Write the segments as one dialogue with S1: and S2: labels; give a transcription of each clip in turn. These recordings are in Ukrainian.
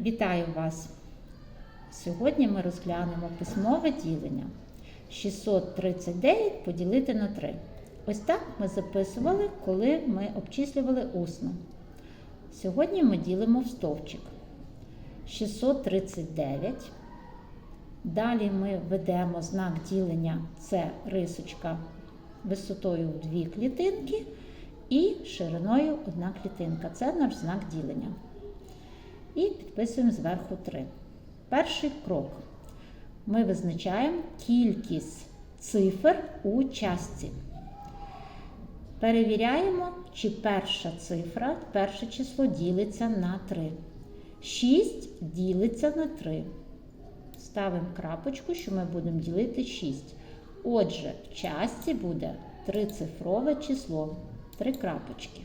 S1: Вітаю вас! Сьогодні ми розглянемо письмове ділення. 639 поділити на 3. Ось так ми записували, коли ми обчислювали усно. Сьогодні ми ділимо в стовпчик. 639. Далі ми ведемо знак ділення це рисочка висотою в дві клітинки і шириною одна клітинка. Це наш знак ділення. І підписуємо зверху 3. Перший крок. Ми визначаємо кількість цифр у частці. Перевіряємо, чи перша цифра, перше число ділиться на 3. 6 ділиться на 3. Ставимо крапочку, що ми будемо ділити 6. Отже, в частці буде трицифрове число. Три крапочки.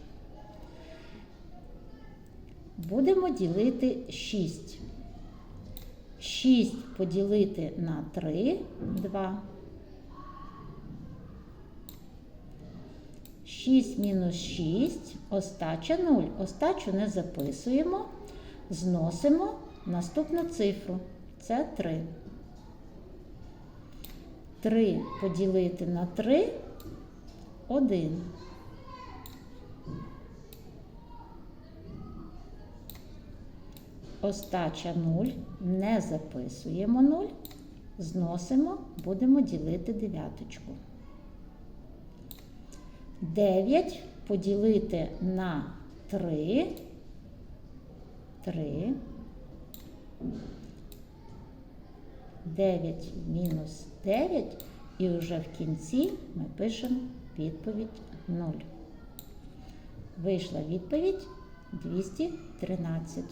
S1: Будемо ділити 6. 6 поділити на 3 2. 6 мінус 6, остача 0. Остачу не записуємо, зносимо наступну цифру. Це 3. 3 поділити на 3 1. Остача 0, не записуємо 0, зносимо, будемо ділити дев'яточку. 9 поділити на 3, 3, 9 мінус 9, і вже в кінці ми пишемо відповідь 0. Вийшла відповідь 213.